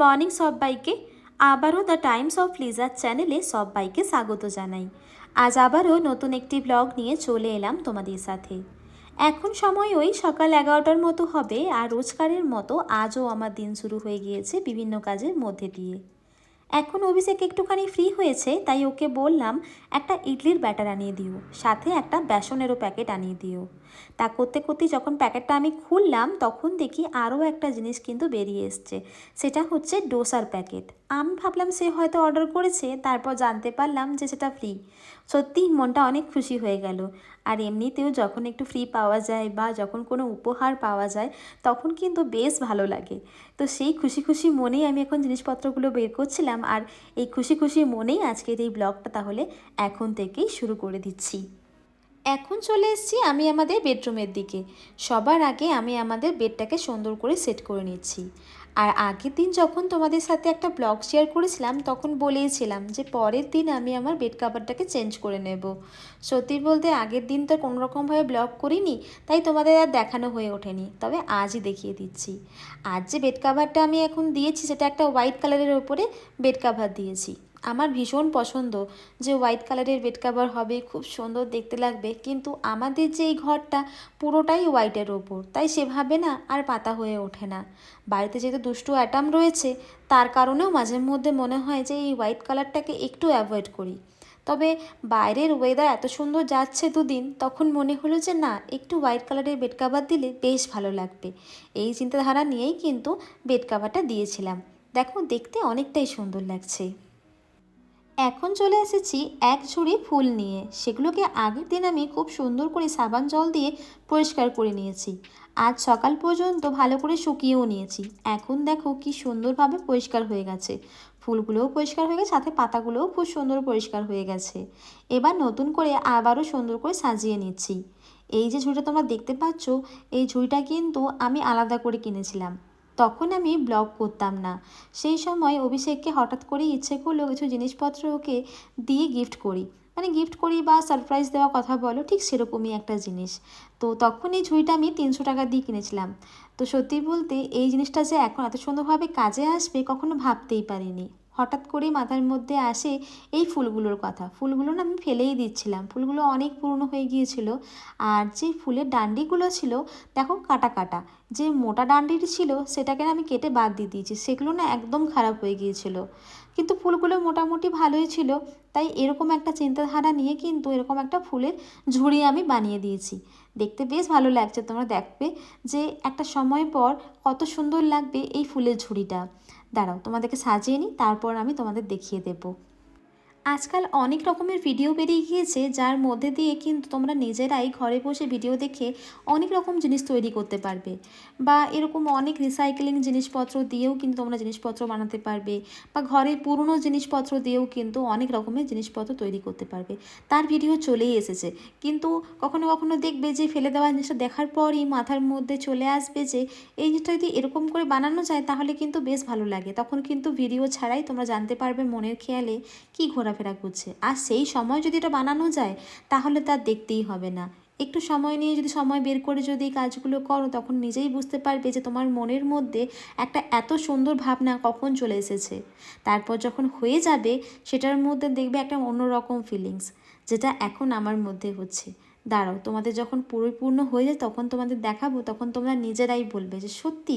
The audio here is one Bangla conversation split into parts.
মর্নিং সব্বাইকে আবারও দ্য টাইমস অফ লিজার চ্যানেলে সব্বাইকে স্বাগত জানাই। আজ আবারও নতুন একটি ব্লগ নিয়ে চলে এলাম তোমাদের সাথে। এখন সময় ওই সকাল এগারোটার মতো হবে আর রোজকারের মতো আজও আমার দিন শুরু হয়ে গিয়েছে বিভিন্ন কাজের মধ্যে দিয়ে। এখন অভিষেক একটুখানি ফ্রি হয়েছে, তাই ওকে বললাম, একটা ইডলির ব্যাটার আনিয়ে দিও, সাথে একটা বেসনেরও প্যাকেট আনিয়ে দিও। তা করতে করতে যখন প্যাকেটটা আমি খুললাম, তখন দেখি আরও একটা জিনিস কিন্তু বেরিয়ে এসছে। সেটা হচ্ছে ডোসার প্যাকেট। আমি ভাবলাম সে হয়তো অর্ডার করেছে, তারপর জানতে পারলাম যে সেটা ফ্রি। সত্যিই মনটা অনেক খুশি হয়ে গেল। আর এমনিতেও যখন একটু ফ্রি পাওয়া যায় বা যখন কোনো উপহার পাওয়া যায়, তখন কিন্তু বেশ ভালো লাগে। তো সেই খুশি খুশি মনেই আমি এখন জিনিসপত্রগুলো বের করছিলাম। আর এই খুশি খুশি মনেই আজকের এই ব্লগটা তাহলে এখন থেকেই শুরু করে দিচ্ছি। এখন চলে এসেছি আমি আমাদের বেডরুমের দিকে। সবার আগে আমি আমাদের বেডটাকে সুন্দর করে সেট করে নিচ্ছি। আর আগের দিন যখন তোমাদের সাথে একটা ব্লগ শেয়ার করেছিলাম, তখন বলেইছিলাম যে পরের দিন আমি আমার বেড কাভারটাকে চেঞ্জ করে নেব। সত্যি বলতে আগের দিন তো কোনো রকমভাবে ব্লগ করিনি, তাই তোমাদের আর দেখানো হয়ে ওঠেনি, তবে আজই দেখিয়ে দিচ্ছি। আজ যে বেড কাভারটা আমি এখন দিয়েছি, সেটা একটা হোয়াইট কালারের ওপরে বেড কাভার দিয়েছি। আমার ভীষণ পছন্দ যে হোয়াইট কালারের বেড কাভার হবে, খুব সুন্দর দেখতে লাগবে। কিন্তু আমাদের যে এই ঘরটা পুরোটাই হোয়াইটের ওপর। তাই সেভাবে না আর পাতা হয়ে ওঠে না। বাড়িতে যেহেতু দুষ্টু অ্যাটাম রয়েছে, তার কারণেও মাঝে মধ্যে মনে হয় যে এই হোয়াইট কালারটাকে একটু অ্যাভয়েড করি। তবে বাইরের ওয়েদার এত সুন্দর যাচ্ছে দুদিন, তখন মনে হলো যে না, একটু হোয়াইট কালারের বেড কাভার দিলে বেশ ভালো লাগবে। এই চিন্তাধারা নিয়েই কিন্তু বেড কাভারটা দিয়েছিলাম। দেখো, দেখতে অনেকটাই সুন্দর লাগছে। এখন চলে এসেছি এক ঝুড়ি ফুল নিয়ে। সেগুলোকে আগের দিন আমি খুব সুন্দর করে সাবান জল দিয়ে পরিষ্কার করে নিয়েছি। আজ সকাল পর্যন্ত ভালো করে শুকিয়েও নিয়েছি। এখন দেখো কি সুন্দরভাবে পরিষ্কার হয়ে গেছে। ফুলগুলোও পরিষ্কার হয়ে গেছে, সাথে পাতাগুলোও খুব সুন্দর পরিষ্কার হয়ে গেছে। এবার নতুন করে আবারও সুন্দর করে সাজিয়ে নিচ্ছি। এই যে ঝুড়িটা তোমরা দেখতে পাচ্ছ, এই ঝুড়িটা কিন্তু আমি আলাদা করে কিনেছিলাম। তখন আমি ব্লগ করতাম না। সেই সময় অভিষেককে হঠাৎ করেই ইচ্ছে করল কিছু জিনিসপত্র ওকে দিয়ে গিফট করি। মানে গিফট করি বা সারপ্রাইজ দেওয়া কথা বলো, ঠিক সেরকমই একটা জিনিস। তো তখন এই ঝুড়িটা আমি তিনশো টাকা দিয়ে কিনেছিলাম। তো সত্যি বলতে এই জিনিসটা যে এখন এত সুন্দরভাবে কাজে আসবে কখনো ভাবতেই পারিনি। হঠাৎ করেই মাথার মধ্যে আসে এই ফুলগুলোর কথা। ফুলগুলো না আমি ফেলেই দিচ্ছিলাম। ফুলগুলো অনেক পুরনো হয়ে গিয়েছিল আর যে ফুলের ডান্ডিগুলো ছিল, দেখো কাটা কাটা। যে মোটা ডান্ডিটি ছিল, সেটাকে আমি কেটে বাদ দিয়ে দিয়েছি। সেগুলো না একদম খারাপ হয়ে গিয়েছিল। কিন্তু ফুলগুলো মোটামুটি ভালোই ছিল। তাই এরকম একটা চিন্তাধারা নিয়ে কিন্তু এরকম একটা ফুলের ঝুড়ি আমি বানিয়ে দিয়েছি। দেখতে বেশ ভালো লাগছে। তোমরা দেখবে যে একটা সময় পর কত সুন্দর লাগবে এই ফুলের ঝুড়িটা। দাঁড়াও তোমাদেরকে সাজিয়ে নিই তারপর আমি তোমাদের দেখিয়ে দেবো। আজকাল অনেক রকমের ভিডিও বেরিয়ে গিয়েছে, যার মধ্যে দিয়ে কিন্তু তোমরা নিজেরাই ঘরে বসে ভিডিও দেখে অনেক রকম জিনিস তৈরি করতে পারবে। বা এরকম অনেক রিসাইকেলিং জিনিসপত্র দিয়েও কিন্তু তোমরা জিনিসপত্র বানাতে পারবে, বা ঘরে পুরনো জিনিসপত্র দিয়েও কিন্তু অনেক রকমের জিনিসপত্র তৈরি করতে পারবে। তার ভিডিও চলেই এসেছে। কিন্তু কখনো কখনো দেখবে যে ফেলে দেওয়া জিনিসটা দেখার পরই মাথার মধ্যে চলে আসবে যে, এই জিনিসটা যদি এরকম করে বানানো যায় তাহলে কিন্তু বেশ ভালো লাগে। তখন কিন্তু ভিডিও ছাড়াই তোমরা জানতে পারবে মনের খেয়ালে কী ঘোরাফেরা করছে। আর সেই সময় যদি এটা বানানো যায়, তাহলে তার দেখতেই হবে না। একটু সময় নিয়ে যদি সময় বের করে যদি কাজগুলো করো, তখন নিজেই বুঝতে পারবে যে তোমার মনের মধ্যে একটা এত সুন্দর ভাবনা কখন চলে এসেছে। তারপর যখন হয়ে যাবে, সেটার মধ্যে দেখবে একটা অন্যরকম ফিলিংস যেটা এখন আমার মধ্যে হচ্ছে। দাঁড়াও, তোমাদের যখন পরিপূর্ণ হয়ে যায় তখন তোমাদের দেখাবো, তখন তোমরা নিজেরাই বলবে যে সত্যি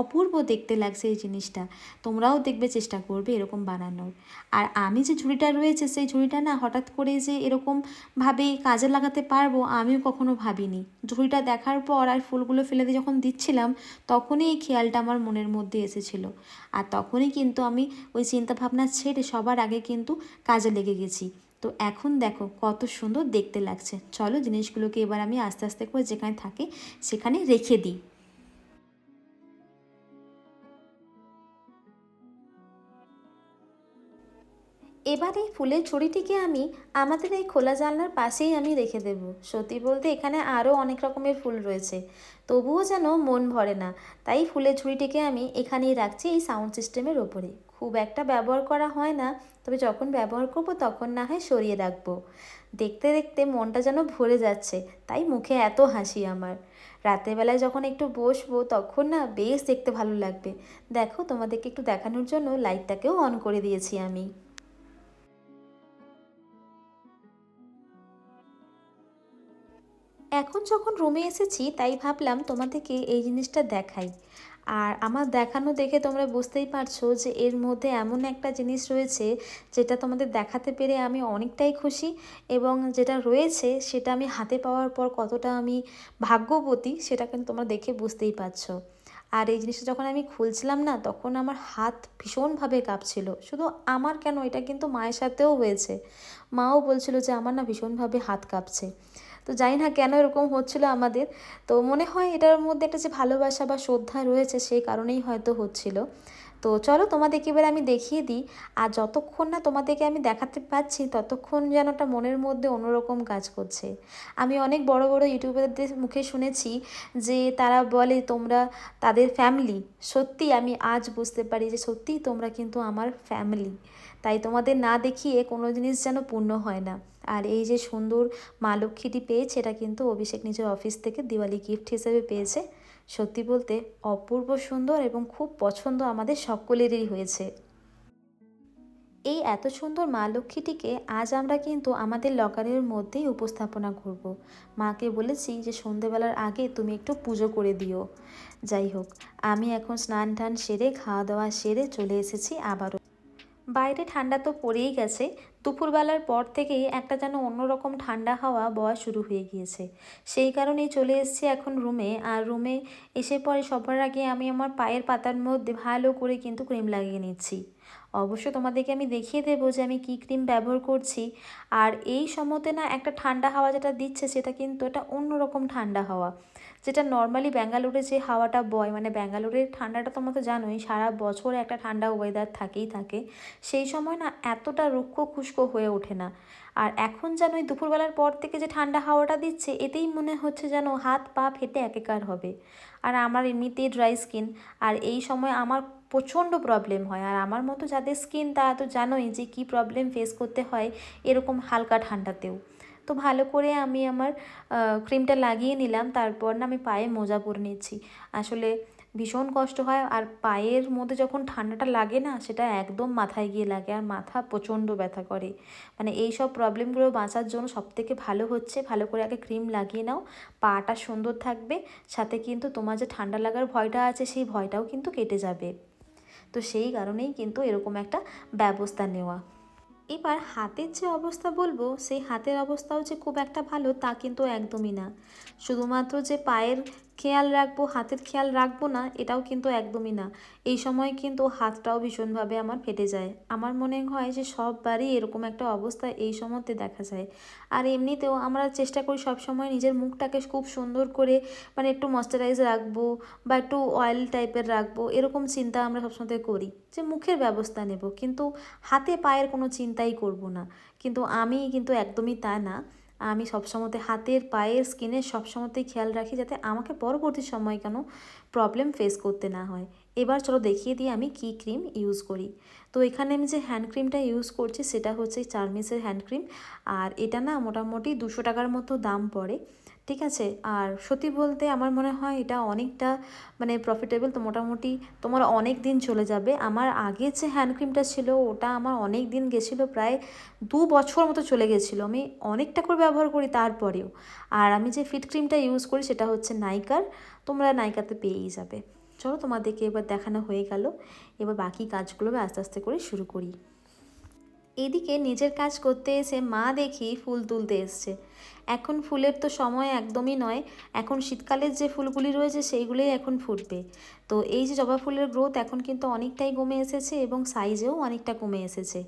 অপূর্ব দেখতে লাগছে এই জিনিসটা। তোমরাও দেখবে চেষ্টা করবে এরকম বানানোর। আর আমি যে ঝুড়িটা রয়েছে সেই ঝুড়িটা না হঠাৎ করে যে এরকমভাবে কাজে লাগাতে পারব আমিও কখনো ভাবিনি। ঝুড়িটা দেখার পর আর ফুলগুলো ফেলে দিয়ে যখন দিচ্ছিলাম তখনই এই খেয়ালটা আমার মনের মধ্যে এসেছিল। আর তখনই কিন্তু আমি ওই চিন্তাভাবনা ছেড়ে সবার আগে কিন্তু কাজে লেগে গেছি। তো এখন দেখো কত সুন্দর দেখতে লাগছে। চলো জিনিসগুলোকে এবার আমি আস্তে আস্তে করে যেখানে থাকে সেখানে রেখে দিই। এবার এই ফুলের ছড়িটিকে আমি আমাদের এই খোলা জানলার পাশেই আমি রেখে দেব। সত্যি বলতে এখানে আরও অনেক রকমের ফুল রয়েছে। তবুও যেন মন ভরে না, তাই ফুলের ঝুড়িটিকে আমি এখানেই রাখছি এই সাউন্ড সিস্টেমের ওপরে। খুব একটা ব্যবহার করা হয় না, তবে যখন ব্যবহার করব তখন না হয় সরিয়ে রাখব। দেখতে দেখতে মনটা যেন ভরে যাচ্ছে, তাই মুখে এত হাসি আমার। রাতের বেলায় যখন একটু বসবো তখন না বেশ দেখতে ভালো লাগবে। দেখো, তোমাদেরকে একটু দেখানোর জন্য লাইটটাকেও অন করে দিয়েছি আমি। এখন যখন রুমে এসেছি, তাই ভাবলাম তোমাদেরকে এই জিনিসটা দেখাই। আর আমার দেখানো দেখে তোমরা বুঝতেই পারছ যে এর মধ্যে এমন একটা জিনিস রয়েছে যেটা তোমাদের দেখাতে পেরে আমি অনেকটাই খুশি এবং যেটা রয়েছে সেটা আমি হাতে পাওয়ার পর কতটা আমি ভাগ্যবতী সেটা কিন্তু তোমরা দেখে বুঝতেই পারছ। আর এই জিনিসটা যখন আমি খুলছিলাম না, তখন আমার হাত ভীষণভাবে কাঁপছিল। শুধু আমার কেন, এটা কিন্তু মায়ের সাথেও হয়েছে। মাও বলছিল যে আমার না ভীষণভাবে হাত কাঁপছে। তো জানি না কেন এরকম হচ্ছিল আমাদের। তো মনে হয় এটার মধ্যে একটা যে ভালোবাসা বা শ্রদ্ধা রয়েছে সেই কারণেই হয়তো হচ্ছিল। তো চলো তোমাদেরকে এবার আমি দেখিয়ে দিই। আর যতক্ষণ না তোমাদেরকে আমি দেখাতে পাচ্ছি, ততক্ষণ যেন একটা মনের মধ্যে অন্যরকম কাজ করছে। আমি অনেক বড় বড় ইউটিউবারদের মুখে শুনেছি যে তারা বলে তোমরা তাদের ফ্যামিলি। সত্যি আমি আজ বুঝতে পারি যে সত্যিই তোমরা কিন্তু আমার ফ্যামিলি। তাই তোমাদের না দেখিয়ে কোনো জিনিস যেন পূর্ণ হয় না। আর এই যে সুন্দর মা লক্ষ্মীটি পেয়েছে, এটা কিন্তু অভিষেক নিজের অফিস থেকে দিওয়ালি গিফট হিসেবে পেয়েছে। সত্যি বলতে অপূর্ব সুন্দর এবং খুব পছন্দ আমাদের সকলেরই হয়েছে। এই এত সুন্দর মা লক্ষ্মীটিকে আজ আমরা কিন্তু আমাদের লকারের মধ্যেই উপস্থাপনা করব। মাকে বলেছি যে সন্ধেবেলার আগে তুমি একটু পুজো করে দিও। যাই হোক, আমি এখন স্নান টান সেরে খাওয়া দাওয়া সেরে চলে এসেছি আবারও। বাইরে ঠান্ডা তো পড়েই গেছে। দুপুরবেলার পর থেকেই একটা যেন অন্যরকম ঠান্ডা হাওয়া বয়া শুরু হয়ে গিয়েছে। সেই কারণেই চলে এসেছি এখন রুমে, আর রুমে এসে পরে সবার আগে আমি আমার পায়ের পাতার মধ্যে ভালো করে কিন্তু ক্রিম লাগিয়ে নিচ্ছি। অবশ্য তোমাদেরকে আমি দেখিয়ে দেবো যে আমি কী ক্রিম ব্যবহার করছি, আর এই সময়তে না একটা ঠান্ডা হাওয়া যেটা দিচ্ছে সেটা কিন্তু এটা অন্যরকম ঠান্ডা হাওয়া। যেটা নর্মালি ব্যাঙ্গালোরে যে হাওয়াটা বয় মানে ব্যাঙ্গালোরের ঠান্ডাটা তোমরা তো জানোই, সারা বছর একটা ঠান্ডা ওয়েদার থাকেই থাকে, সেই সময় না এতটা রুক্ষ খুস্ক হয়ে ওঠে না। আর এখন যেন ওই দুপুরবেলার পর থেকে যে ঠান্ডা হাওয়াটা দিচ্ছে, এতেই মনে হচ্ছে যেন হাত পা ফেটে একেকার হবে। আর আমার এমনিতেই ড্রাই স্কিন আর এই সময় আমার প্রচণ্ড প্রবলেম হয়। আর আমার মতো যাদের স্কিন তারা তো জানোই যে কী প্রবলেম ফেস করতে হয় এরকম হালকা ঠান্ডাতেও। তো ভালো করে আমি আমার ক্রিমটা লাগিয়ে নিলাম, তারপর না আমি পায়ে মোজা পরে নিচ্ছি। আসলে ভীষণ কষ্ট হয়, আর পায়ের মধ্যে যখন ঠান্ডাটা লাগে না, সেটা একদম মাথায় গিয়ে লাগে, আর মাথা প্রচণ্ড ব্যথা করে। মানে এই সব প্রবলেমগুলো বাঁচার জন্য সবথেকে ভালো হচ্ছে, ভালো করে আগে ক্রিম লাগিয়ে নাও, পাটা সুন্দর থাকবে, সাথে কিন্তু তোমার যে ঠান্ডা লাগার ভয়টা আছে, সেই ভয়টাও কিন্তু কেটে যাবে। তো সেই কারণেই কিন্তু এরকম একটা ব্যবস্থা নেওয়া। এবার হাতের যে অবস্থা বলব, সেই হাতের অবস্থাও যে খুব একটা ভালো তা কিন্তু একদমই না। শুধুমাত্র যে পায়ের খেয়াল রাখব, হাতের খেয়াল রাখব না, এটাও কিন্তু একদমই না। এই সময় কিন্তু হাতটাও ভীষণভাবে আমার ফেটে যায়। আমার মনে হয় যে সববারই এরকম একটা অবস্থা এই সময়তে দেখা যায়। আর এমনিতেও আমরা চেষ্টা করি সব সময় নিজের মুখটাকে খুব সুন্দর করে মানে একটু ময়শ্চারাইজ রাখব বা একটু অয়েল টাইপের রাখব, এরকম চিন্তা আমরা সবসময় করি যে মুখের ব্যবস্থা নেব। কিন্তু হাতে পায়ের কোনো চিন্তাই করব না। কিন্তু আমি কিন্তু একদমই তা না। আমি সবসময়তে হাতের পায়ের স্কিনের সবসময়তেই খেয়াল রাখি যাতে আমাকে পরবর্তী সময় কেন প্রবলেম ফেস করতে না হয়। এবার চলো দেখিয়ে দিই আমি কি ক্রিম ইউজ করি। তো এখানে আমি যে হ্যান্ড ক্রিমটা ইউজ করছি সেটা হচ্ছে চার্মিসের হ্যান্ড ক্রিম আর এটা না মোটামুটি দুশো টাকার মতো দাম পড়ে। ঠিক আছে? আর সত্যি বলতে আমার মনে হয় এটা অনেকটা মানে প্রফিটেবল তো মোটামুটি তোমার অনেক দিন চলে যাবে। আমার আগে যে হ্যান্ড ক্রিমটা ছিল, ওটা আমার অনেক দিন গেছিল, প্রায় দু বছর মতো চলে গেছিল। আমি অনেকটা করে ব্যবহার করি তারপরেও। আর আমি যে ফিট ক্রিমটা ইউজ করি, সেটা হচ্ছে নাইকার তোমরা নাইকাতে পেয়েই যাবে। চলো তোমাদেরকে এবার দেখানো হয়ে গেল। এবার বাকি কাজগুলো আস্তে আস্তে করে শুরু করি। এদিকে নিজের কাজ করতে এসে মা দেখি ফুল তুলতে এসছে। এখন ফুলের তো সময় একদমই নয়, এখন শীতকালের যে ফুলগুলি রয়েছে সেইগুলোই এখন ফুটবে। তো এই যে জবা ফুলের গ্রোথ এখন কিন্তু অনেকটাই কমে এসেছে এবং সাইজেও অনেকটা কমে এসেছে।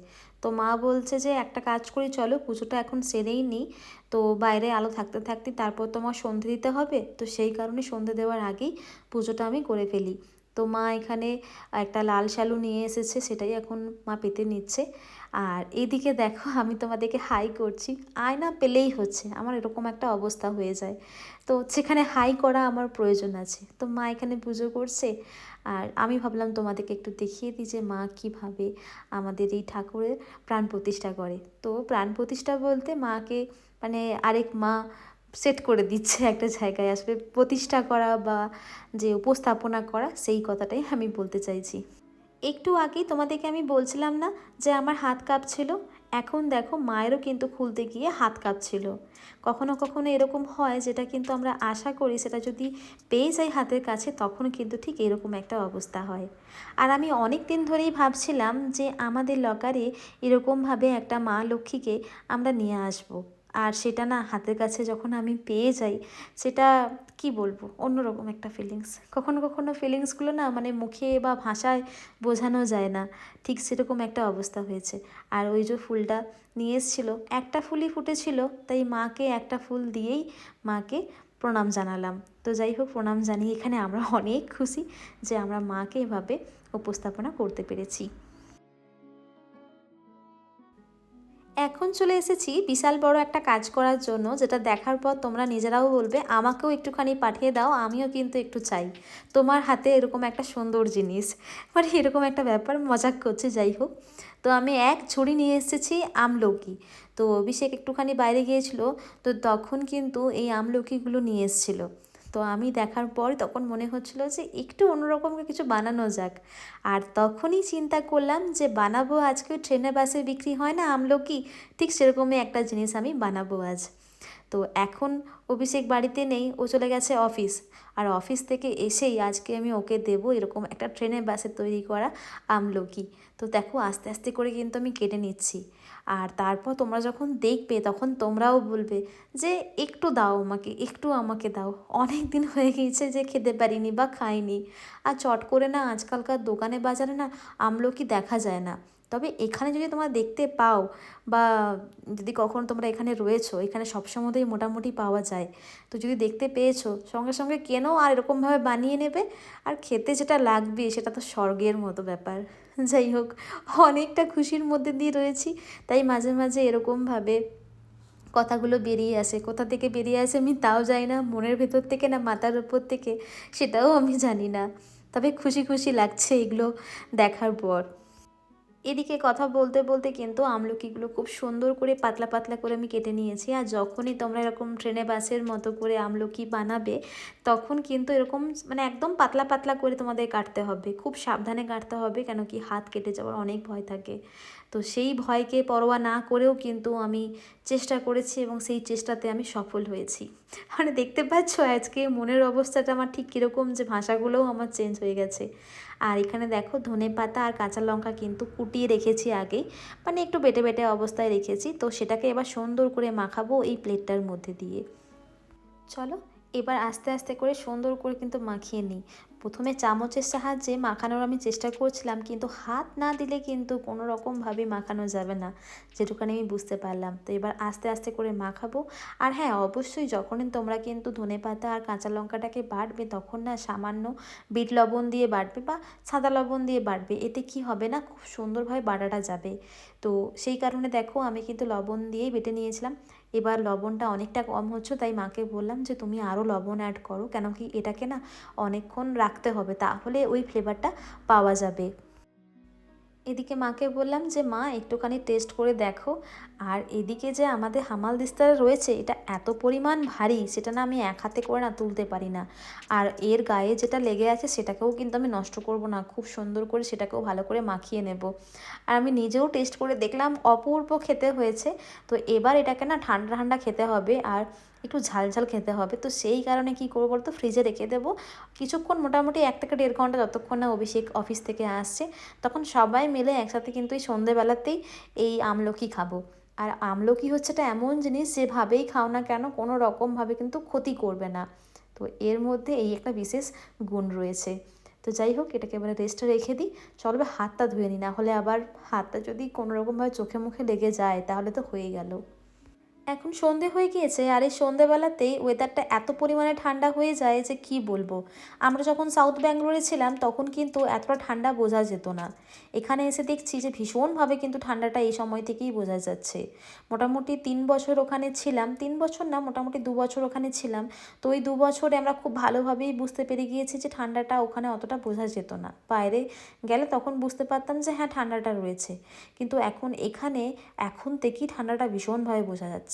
তো মা বলছে যে, একটা কাজ করি, চলো পুজোটা এখন সেরেই নিই তো বাইরে আলো থাকতে থাকতে তারপর তোমার সন্ধে দিতে হবে। তো সেই কারণে সন্ধে দেওয়ার আগেই পুজোটা আমি করে ফেলি। তো মা এখানে একটা লাল শালু নিয়ে এসেছে, সেটাই এখন মা পেতে নিচ্ছে। আর এদিকে দেখো, আমি তোমাদেরকে হাই করছি। আয়না পেলেই হচ্ছে, আমার এরকম একটা অবস্থা হয়ে যায়। তো সেখানে হাই করা আমার প্রয়োজন আছে। তো মা এখানে পুজো করছে। আর আমি ভাবলাম তোমাদেরকে একটু দেখিয়ে দিই যে মা কীভাবে আমাদের এই ঠাকুরের প্রাণ প্রতিষ্ঠা করে। তো প্রাণ প্রতিষ্ঠা বলতে মাকে মানে আরেক মা সেট করে দিচ্ছে একটা জায়গায়। আসলে প্রতিষ্ঠা করা বা যে উপস্থাপনা করা, সেই কথাটাই আমি বলতে চাইছি। একটু আগেই তোমাদেরকে আমি বলছিলাম না যে আমার হাত কাঁপছিল? এখন দেখো মায়েরও কিন্তু খুলতে গিয়ে হাত কাঁপছিল। কখনো কখনো এরকম হয় যেটা কিন্তু আমরা আশা করি, সেটা যদি পেয়ে যাই হাতের কাছে, তখন কিন্তু ঠিক এরকম একটা অবস্থা হয়। আর আমি অনেক দিন ধরেই ভাবছিলাম যে আমাদের লকারে এরকমভাবে একটা মা লক্ষ্মীকে আমরা নিয়ে আসব। আর সেটা না হাতের কাছে যখন আমি পেয়ে যাই, সেটা কি বলব? অন্যরকম একটা ফিলিংস কখনো কখনো ফিলিংসগুলো না মানে মুখে বা ভাষায় বোঝানো যায় না। ঠিক সেরকম একটা অবস্থা হয়েছে। আর ওই যে ফুলটা নিয়ে এসেছিল, একটা ফুলই ফুটেছিল, তাই মাকে একটা ফুল দিয়েই মাকে প্রণাম জানালাম। তো যাই হোক, প্রণাম জানিয়ে এখানে আমরা অনেক খুশি যে আমরা মাকে এভাবে উপস্থাপনা করতে পেরেছি। এখন চলে এসেছি বিশাল বড় একটা কাজ করার জন্য, যেটা দেখার পর তোমরা নিজেরাও বলবে, আমাকেও একটুখানি পাঠিয়ে দাও, আমিও কিন্তু একটু চাই। তোমার হাতে এরকম একটা সুন্দর জিনিস। মানে এরকম একটা ব্যাপার, মজাক করছে, যাই হোক। তো আমি এক ছুরি নিয়ে এসেছি আমলকি। তো অভিষেক একটুখানি বাইরে গিয়েছিল, তো তখন কিন্তু এই আমলকিগুলো নিয়ে এসেছিল। তো আমি দেখার পর তখন মনে হচ্ছিল যে একটু অন্যরকম কিছু বানানো যাক। আর তখনই চিন্তা করলাম যে বানাবো আজকে ট্রেনে বাসে বিক্রি হয় না আমলকি? ঠিক সেরকমই একটা জিনিস আমি বানাবো আজ। তো এখন অভিষেক বাড়িতে নেই, ও চলে গেছে অফিস। আর অফিস থেকে এসেই আজকে আমি ওকে দেবো এরকম একটা ট্রেনে বাসে তৈরি করা আমলকি। তো দেখো, আস্তে আস্তে করে কিন্তু আমি কেটে নিচ্ছি। আর তারপর তোমরা যখন দেখবে, তখন তোমরাও বলবে যে, একটু দাও আমাকে, একটু আমাকে দাও। অনেক দিন হয়ে গিয়েছে যে খেতে পারিনি বা খাইনি। আর চট করে না, আজকালকার দোকানে বাজারে না আমলকি দেখা যায় না। তবে এখানে যদি তোমরা দেখতে পাও বা যদি কখনো তোমরা এখানে রয়েছো, এখানে সবসময়তেই মোটামুটি পাওয়া যায়, তো যদি দেখতে পেয়েছ, সঙ্গে সঙ্গে কেনো আর এরকমভাবে বানিয়ে নেবে? আর খেতে যেটা লাগবে সেটা তো স্বর্গের মতো ব্যাপার। যাই হোক, অনেকটা খুশির মধ্যে দিয়ে রয়েছি, তাই মাঝে মাঝে এরকমভাবে কথাগুলো বেরিয়ে আসে। কোথা থেকে বেরিয়ে আসে আমি তাও জানি না, মনের ভেতর থেকে না মাথার উপর থেকে, সেটাও আমি জানি না। তবে খুশি খুশি লাগছে এগুলো দেখার পর। এদিকে কথা বলতে বলতে কিন্তু আমলকিগুলো খুব সুন্দর করে পাতলা পাতলা করে আমি কেটে নিয়েছি। আর যখনই তোমরা এরকম ট্রেনে বাসের মতো করে আমলকি বানাবে, তখন কিন্তু এরকম মানে একদম পাতলা পাতলা করে তোমাদের কাটতে হবে। খুব সাবধানে কাটতে হবে কেন কি হাত কেটে যাওয়ার অনেক ভয় থাকে। তো সেই ভয়কে পরোয়া না করেও কিন্তু আমি চেষ্টা করেছি এবং সেই চেষ্টাতে আমি সফল হয়েছি। মানে দেখতে পাচ্ছ, আজকে মনের অবস্থাটা আমার ঠিক কীরকম যে ভাষাগুলোও আমার চেঞ্জ হয়ে গেছে। আর এখানে দেখো, ধনে পাতা আর কাঁচা লঙ্কা কিন্তু কুটিয়ে রেখেছি আগেই মানে একটু বেটে বেটে অবস্থায় রেখেছি। তো সেটাকে এবার সুন্দর করে মাখাবো এই প্লেটটার মধ্যে দিয়ে। চলো, এবার আস্তে আস্তে করে সুন্দর করে কিন্তু মাখিয়ে নিই। প্রথমে চামচের সাহায্যে মাখানোর আমি চেষ্টা করছিলাম, কিন্তু হাত না দিলে কিন্তু কোনো রকমভাবে মাখানো যাবে না যেটুখানি আমি বুঝতে পারলাম। তো এবার আস্তে আস্তে করে মাখাবো। আর হ্যাঁ অবশ্যই যখনই তোমরা কিন্তু ধনে পাতা আর কাঁচা লঙ্কাটাকে বাটবে তখন না সামান্য বিট লবণ দিয়ে বাটবে বা সাদা লবণ দিয়ে বাটবে এতে কি হবে না, খুব সুন্দরভাবে বাটাটা যাবে। তো সেই কারণে দেখো আমি কিন্তু লবণ দিয়েই বেটে নিয়েছিলাম। এবার লবণটা অনেকটা কম হচ্ছে, তাই মাকে বললাম যে তুমি আরও লবণ অ্যাড করো, কেন কি এটাকে না অনেকক্ষণ রাখতে হবে, তাহলে ওই ফ্লেভারটা পাওয়া যাবে। এদিকে মাকে বললাম যে, মা, একটুখানি টেস্ট করে দেখো। আর এদিকে যে আমাদের হামাল দিস্তারা রয়েছে, এটা এত পরিমাণ ভারী, সেটা না আমি এক হাতে করে না তুলতে পারি না। আর এর গায়ে যেটা লেগে আছে, সেটাকেও কিন্তু আমি নষ্ট করব না। খুব সুন্দর করে সেটাকেও ভালো করে মাখিয়ে নেব। আর আমি নিজেও টেস্ট করে দেখলাম, অপূর্ব খেতে হয়েছে। তো এবার এটাকে না ঠান্ডা ঠান্ডা খেতে হবে। আর একটু ঝাল ঝাল খেতে হবে। তো সেই কারণে কি করব বলতো? ফ্রিজে রেখে দেবো। কিছুক্ষণ মোটামুটি এক থেকে দেড় ঘণ্টা যতক্ষণ না অভিষেক অফিস থেকে আসছে, তখন সবাই মিলে একসাথে কিন্তু এই সন্ধেবেলাতেই এই আমলকি খাব। আর আমলকি হচ্ছে একটা এমন জিনিস, যেভাবেই খাও না কেন কোনো রকমভাবে কিন্তু ক্ষতি করবে না। তো এর মধ্যে এই একটা বিশেষ গুণ রয়েছে। তো যাই হোক, এটাকে এবারে রেস্টে রেখে দিই। চলবে হাতটা ধুয়ে নিই, না হলে আবার হাতটা যদি কোনো রকমভাবে চোখে মুখে লেগে যায়, তাহলে তো হয়ে গেল। এখন সন্ধে হয়ে গিয়েছে আর এই সন্ধেবেলাতেই ওয়েদারটা এত পরিমাণে ঠান্ডা হয়ে যায় যে কি বলব? আমরা যখন সাউথ ব্যাঙ্গালোরে ছিলাম, তখন কিন্তু এতটা ঠান্ডা বোঝা যেত না। এখানে এসে দেখছি যে ভীষণভাবে কিন্তু ঠান্ডাটা এই সময় থেকেই বোঝা যাচ্ছে। মোটামুটি তিন বছর ওখানে ছিলাম। তিন বছর না, মোটামুটি দু বছর ওখানে ছিলাম। তো ওই দু বছরে আমরা খুব ভালোভাবেই বুঝতে পেরে গিয়েছি যে ঠান্ডাটা ওখানে অতটা বোঝা যেত না। বাইরে গেলে তখন বুঝতে পারতাম যে হ্যাঁ ঠান্ডাটা রয়েছে। কিন্তু এখন এখানে, এখন থেকেই ঠান্ডাটা ভীষণভাবে বোঝা যাচ্ছে।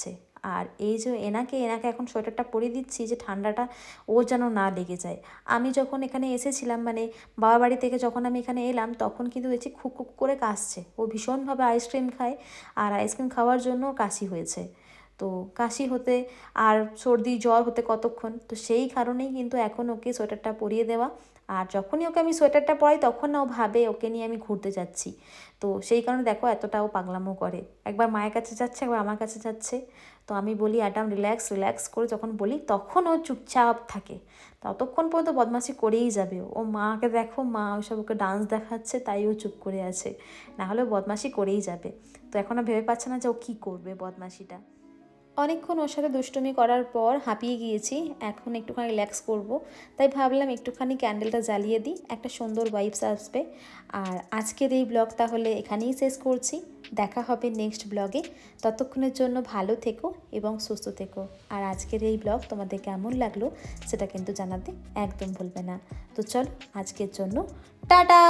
আর এই যে এনাকে এনাকে এখন সোয়েটারটা পরিয়ে দিচ্ছি যে ঠান্ডাটা ও যেন না লেগে যায়। আমি যখন এখানে এসেছিলাম মানে বাবা বাড়ি থেকে যখন আমি এখানে এলাম, তখন কিন্তু দেখছি খুক খুক করে কাশছে। ও ভীষণভাবে আইসক্রিম খায় আর আইসক্রিম খাওয়ার জন্য কাশি হয়েছে। তো কাশি হতে আর সর্দি জ্বর হতে কতক্ষণ? তো সেই কারণেই কিন্তু এখন ওকে সোয়েটারটা পরিয়ে দেওয়া। আর যখনই ওকে আমি সোয়েটারটা পরাই, তখন না ও ভাবে ওকে নিয়ে আমি ঘুরতে যাচ্ছি। তো সেই কারণে দেখো এতটাও পাগলামো করে। একবার মায়ের কাছে যাচ্ছে, একবার আমার কাছে যাচ্ছে। তো আমি বলি, অ্যাডাম, রিল্যাক্স রিল্যাক্স করে যখন বলি, তখন ও চুপচাপ থাকে। ততক্ষণ পর্যন্ত বদমাশি করেই যাবে ও। মাকে দেখো, মা ওইসব ওকে ডান্স দেখাচ্ছে, তাই ও চুপ করে আছে। নাহলে বদমাসি বদমাশি করেই যাবে। তো এখন আর ভেবে পাচ্ছে না যে ও কী করবে বদমাশিটা। অনেকক্ষণ ওর সাথে দুষ্টুমি করার পর হাঁপিয়ে গিয়েছি। এখন একটুখানি রিল্যাক্স করব। তাই ভাবলাম একটুখানি ক্যান্ডেলটা জ্বালিয়ে দিই। একটা সুন্দর ওয়াইবস আসবে। আর আজকের এই ব্লগ তাহলে এখানেই শেষ করছি। দেখা হবে নেক্সট ব্লগে ততক্ষণের জন্য ভালো থেকো এবং সুস্থ থেকো। আর আজকের এই ব্লগ তোমাদের কেমন লাগল সেটা কিন্তু জানাতে একদম ভুলবে না। তো চল আজকের জন্য টাটা!